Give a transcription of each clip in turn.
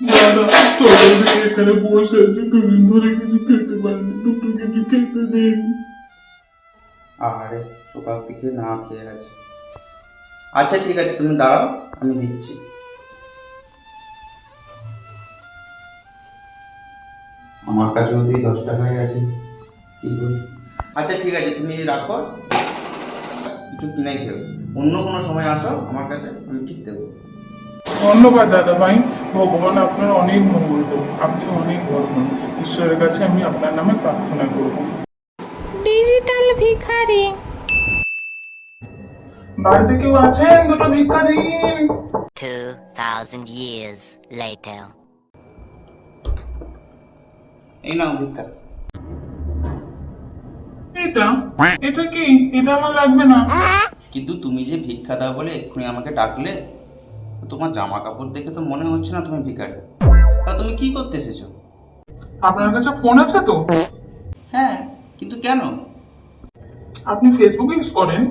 সকাল থেকে আছি। কিছু কিছু আহারে, সকাল থেকে না খেয়ে গেছে আচ্ছা ঠিক আছে, তুমি দাঁড়াও, আমি দিচ্ছি। আমার কাছেও তুই দশ টাকায় আছে আচ্ছা ঠিক আছে, তুমি রাখো। কিছু কিনে খেও অন্য কোনো সময় আসো, আমার কাছে, আমি ঠিক দেবো। ধন্যবাদ দাদা ভাই। ভগবান আপনার অনেক মঙ্গল করুন আপনি অনেক বড় হন ঈশ্বরের কাছে আমি আপনার নামে প্রার্থনা করব। ডিজিটাল ভিখারি। বাড়িতে কেউ আছেন? দুটো ভিক্ষা দিন 2,000 years later. এই নাও ভিক্ষা। এটা? এটা কি? এটা আমার লাগবে না। কিন্তু তুমি যে ভিক্ষা দাও বলে এক্ষুনি আমাকে ডাকলে তোমার জামা কাপড় দেখে তো মনে হচ্ছে না তুমি ভিখারি। তা তুমি কি করতে এসেছ? আপনার কাছে ফোন আছে তো? হ্যাঁ কিন্তু কেন? আপনি ফেসবুক ইউজ করেন?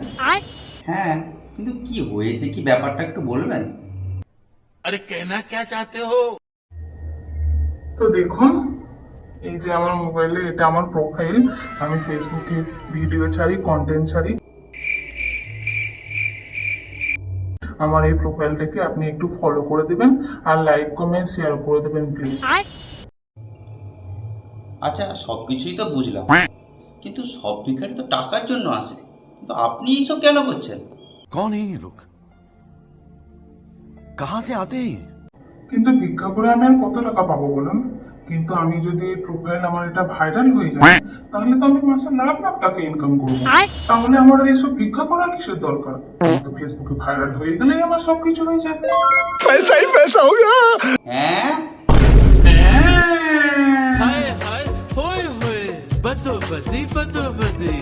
হ্যাঁ কিন্তু কি হয়েছে? কি ব্যাপারটা একটু বলবেন? আরে কেনা কে চাতে হো? তো দেখুন এই যে আমার মোবাইলে এটা আমার প্রোফাইল আমি ফেসবুকে ভিডিও ছাড়ি কন্টেন্ট ছাড়ি। আমার এই প্রোফাইলটাকে আপনি একটু ফলো করে দেবেন আর লাইক কমেন্ট শেয়ার করে দেবেন প্লিজ আচ্ছা সব কিছুই তো বুঝলাম। কিন্তু সব ভিখারি তো টাকার জন্য আসে। কিন্তু আপনি এইসব কেন করছেন? কোন এই লোক কাহা সে আতে কিন্তু বিজ্ঞাপনে আমি আর কত টাকা পাবো বলুন? কিন্তু আমি যদি এই প্রোফাইল আমার এটা ভাইরাল হয়ে যায় তাহলে তো আমি মাসে লাখ লাখ টাকা ইনকাম করব তাহলে আমার এই সব ভিক্ষা করার কিছু দরকার তো ফেসবুকে ভাইরাল হয়ে গেলে আমার সব কিছু হয়ে যাবে পয়সাই পয়সা হোগা হ্যাঁ হ্যাঁ হায় হায় হোয় হোয় বদো বদি বদো বদি